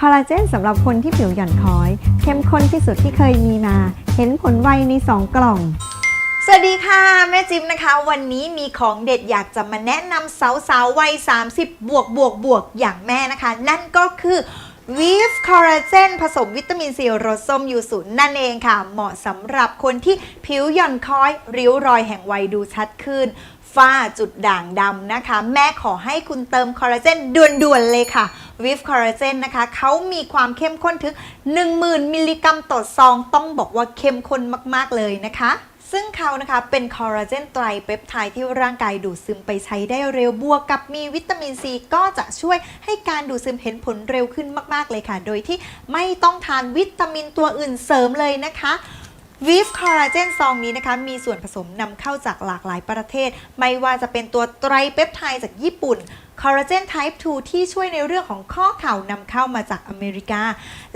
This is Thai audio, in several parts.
คอลลาเจนสำหรับคนที่ผิวหย่อนคล้อย เข้มข้นที่สุดที่เคยมีมา เห็นผลไวใน 2 กล่อง สวัสดีค่ะ แม่จิ๊บนะคะ วันนี้มีของเด็ดอยากจะมาแนะนำสาวๆวัย 30 บวกบวกบวกอย่างแม่นะคะ นั่นก็คือวีฟคอลลาเจนผสมวิตามินซีรสส้มยูสุนั่นเองค่ะ เหมาะสำหรับคนที่ผิวหย่อนคล้อย ริ้วรอยแห่งวัยดูชัดขึ้น ฝ้าจุดด่างดำนะคะ แม่ขอให้คุณเติมคอลลาเจนด่วนๆเลยค่ะ วิฟคอลลาเจนนะคะเขามีความเข้มข้นถึง 10,000 มิลลิกรัมต่อซอง ต้องบอกว่าเข้มข้นมากๆเลยนะคะซึ่งเขานะคะเป็นคอลลาเจนไตรเปปไทด์ที่ร่างกายดูดซึมไปใช้ได้เร็วบวกกับมีวิตามินซีก็จะช่วยให้การดูดซึมเห็นผลเร็วขึ้นมากๆเลยค่ะ โดยที่ไม่ต้องทานวิตามินตัวอื่นเสริมเลยนะคะวีฟคอลลาเจนซองนี้นะคะมีส่วนผสมนำเข้าจากหลากหลายประเทศ ไม่ว่าจะเป็นตัวไตรเปปไทด์จากญี่ปุ่น คอลลาเจนไทป์ 2 ที่ช่วยในเรื่องของข้อเข่านำเข้ามาจากอเมริกา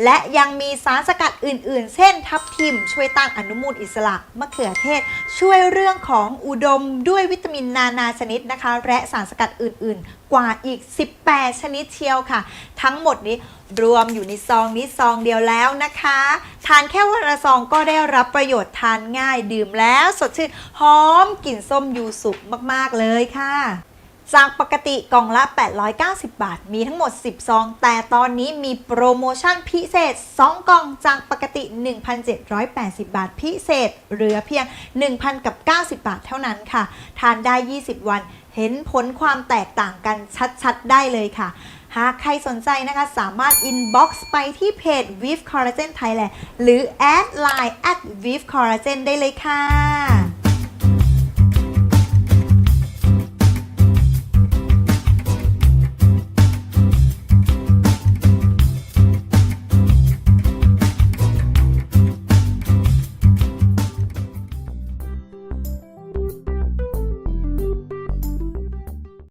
และยังมีสารสกัดอื่น ๆ เช่นทับทิม ช่วยต้านอนุมูลอิสระมะเขือเทศ ช่วยเรื่องของอุดมด้วยวิตามินนานาชนิดนะคะ และสารสกัดอื่น ๆ กว่าอีก 18 ชนิดเชียวค่ะ ทั้งหมดนี้รวมอยู่ในซองนี้ซองเดียวแล้วนะคะ ทานแค่วันละซองก็ได้รับประโยชน์ทานง่ายดื่มแล้วสดชื่นหอมกลิ่นส้มยูสุมาก ๆ เลยค่ะ จากปกติกล่องละ 890 บาท มีทั้งหมด 10 ซอง แต่ตอนนี้มีโปรโมชั่นพิเศษ 2 กล่องจากปกติ 1,780 บาทพิเศษ เหลือเพียง 1,000กับ90 บาทเท่านั้นค่ะ ทานได้ 20 วัน เห็นผลความแตกต่างกันชัดๆ ได้เลยค่ะ หากใครสนใจนะคะสามารถ inbox ไปที่เพจ w eave Collagen Thailand หรือ add line at w eave Collagen ได้เลยค่ะ